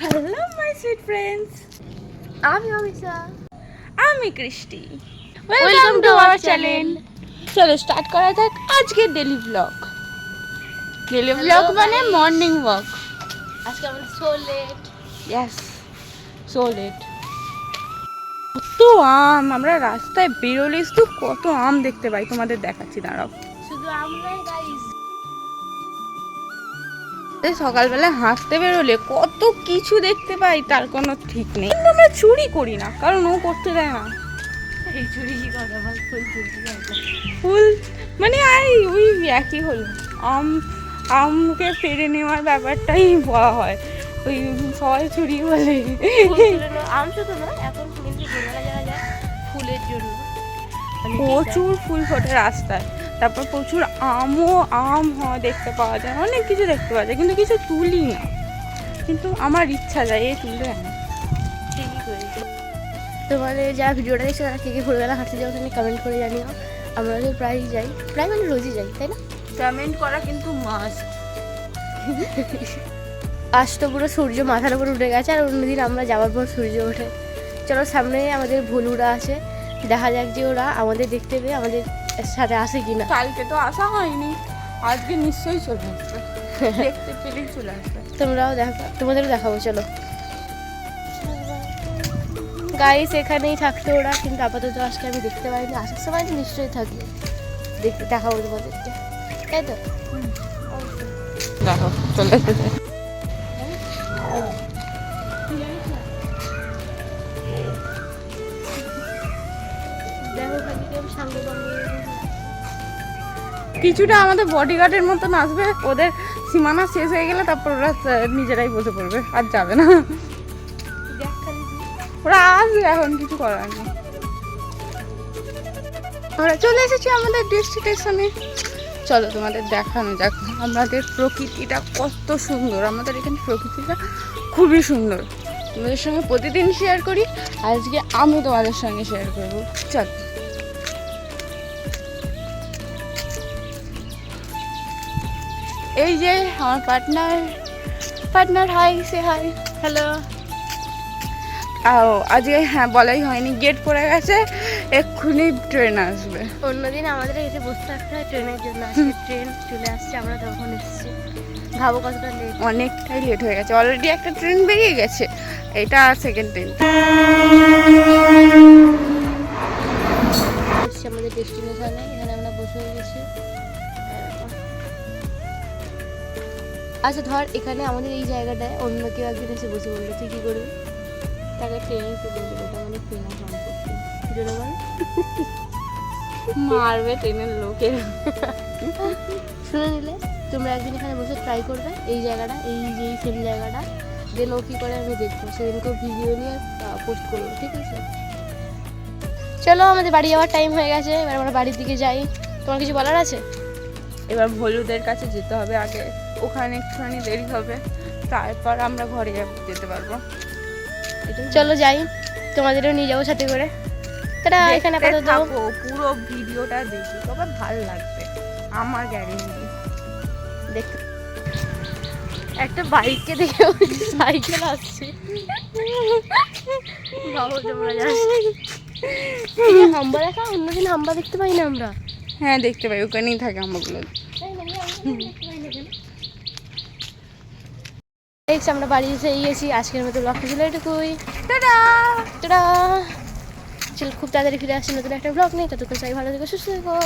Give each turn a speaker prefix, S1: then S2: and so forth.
S1: Hello my sweet friends
S2: আমি অমিশা
S1: আমি Krishti
S2: welcome to our channel
S1: চলো স্টার্ট করা যাক আজকে ডেলি ব্লগ ডেলি ব্লগ মানে মর্নিং ওয়াক
S2: আজকে আমাদের so let
S1: yes so let কত আম আমরা রাস্তায় বেরোলে শুধু কত আম দেখতে পাই। তোমাদের দেখাচ্ছি দাঁড়াও।
S2: শুধু আমরাই গাইস
S1: এই সকালবেলা হাঁটতে বেরোলে কত কিছু দেখতে পাই তার কোনো ঠিক নেই। কিন্তু আমরা চুরি করি না কারণ ও করতে দেয় না।
S2: ফুল
S1: মানে আই ওই একই হলো। আম আমকে পেরে নেওয়ার ব্যাপারটাই বলা হয়। ওই সবাই চুরি বলে।
S2: আম শুধু না এখন কিন্তু ঘোরা যায় ফুলের জন্য।
S1: প্রচুর ফুল ফোটে রাস্তায়। তারপর প্রচুর আমও আম হয় দেখতে পাওয়া যায়। অনেক কিছু দেখতে পাওয়া যায় কিন্তু কিছু তুলি না। কিন্তু আমার ইচ্ছা যায় এই হয় না
S2: ঠিকই করেছি তোমাদের যারা ভিডিওটা দেখছ তারা কে কে ভোরবেলা হাঁটতে যাও তুমি কমেন্ট করে জানিও। আমরা তো প্রায়ই যাই। প্রায় মানে রোজই যাই তাই না?
S1: কমেন্ট করা কিন্তু মাস্ট
S2: আজ তো পুরো সূর্য মাথার উপর উঠে গেছে আর অন্যদিন আমরা যাওয়ার পর সূর্য ওঠে। চলো সামনে আমাদের ভুলুরা আছে। দেখা যাক যে ওরা আমাদের দেখতে পেয়ে আমাদের সাথে আসে কিনা?
S1: কালকে তো আসা হয়নি। আজকে নিশ্চয়ই চলে আসবে। দেখতে পেলেই চলে আসবে।
S2: তোমরাও দেখো তোমাদেরও দেখাবো চলো। গাইস এখানেই থাকতো ওরা কিন্তু আপাতত আজকে আমি দেখতে পাইনি। আসার সময় তো নিশ্চয়ই থাকবে। দেখতে দেখাবো তোমাদেরকে। তাই তো?
S1: দেখো চলে কিছুটা আমাদের বডিগার্ডের মতন আসবে, ওদের সীমানা শেষ হয়ে গেলে তারপর ওরা নিজেরাই বসে পড়বে, আর যাবে না। ওরা আসবে এখন, কিছু করার নেই। আমরা চলে এসেছি আমাদের ডেস্টিনেশনে চলো তোমাদের দেখানো যাক, আমাদের প্রকৃতিটা কত সুন্দর। আমাদের এখানে প্রকৃতিটা খুবই সুন্দর। তোমাদের সঙ্গে প্রতিদিন শেয়ার করি, আজকে আমি তোমাদের সঙ্গে শেয়ার করব। চল। এই যে আমার পার্টনার পার্টনার হাই সে হাই
S2: হ্যালো
S1: ও আজকে হ্যাঁ বলাই হয়নি গেট পড়ে গেছে এক্ষুনি ট্রেন আসবে।
S2: অন্যদিন আমাদের এসে বসে থাকতে হয় ট্রেনের জন্য আজকে ট্রেন চলে আসছে আমরা তখন এসেছি। ভাবো কতটা লেট
S1: অনেকটাই লেট হয়ে গেছে অলরেডি একটা ট্রেন বেরিয়ে গেছে এটা সেকেন্ড ট্রেন
S2: আমাদের ডেস্টিনেশনে এখানে আমরা বসে গেছি। আচ্ছা ধর এখানে আমাদের এই জায়গাটায় অন্য কেউ একজন এসে বসে বলল তুই কী করবি? তাকে ট্রেনে তুলে দেবো আমাদের ট্রেনের সম্পত্তি। জনগণ
S1: মারবে ট্রেনের লোকের।
S2: শুনে নিলে তোমরা একদিন এখানে বসে ট্রাই করবে এই জায়গাটা এই যে এই সেম জায়গাটা দেন ও কী করে আমি দেখব। সেদিনকেও ভিডিও নিয়ে পোস্ট করব ঠিক আছে? চলো আমাদের বাড়ি যাওয়ার টাইম হয়ে গেছে এবার আমরা বাড়ির দিকে যাই। তোমার কিছু বলার আছে?
S1: এবার ভলুদের কাছে যেতে হবে আগে। ওখানে একটুখানি দেরি হবে। তারপর আমরা ঘরে যাব- যেতে পারব।
S2: চলো যাই। তোমাদেরও নিয়ে যাব সাথে করে। তারা এখানে
S1: থাকো, পুরো ভিডিওটা দেখি। তবে ভালো লাগবে। আমার গ্যারেন্টি।
S2: দেখতে একটা বাইককে দেখে সাইকেল আসছে। ভাবো তোমরা জাস্ট হাম্বা দেখা অন্যদিন হাম্বা দেখতে পাই না আমরা।
S1: হ্যাঁ দেখতে পাই ওখানেই থাকে আমাগুলো
S2: দেখছি আমরা বাড়ি এসে গেছি আজকের মতো ব্লগটা ছিল এটুকুই।
S1: টাটা!
S2: টাটা! চল খুব তাড়াতাড়ি ফিরে আসছি নতুন একটা ব্লগ নেই ততক্ষণ সবাই ভালো থেকো সুস্থ থেকো।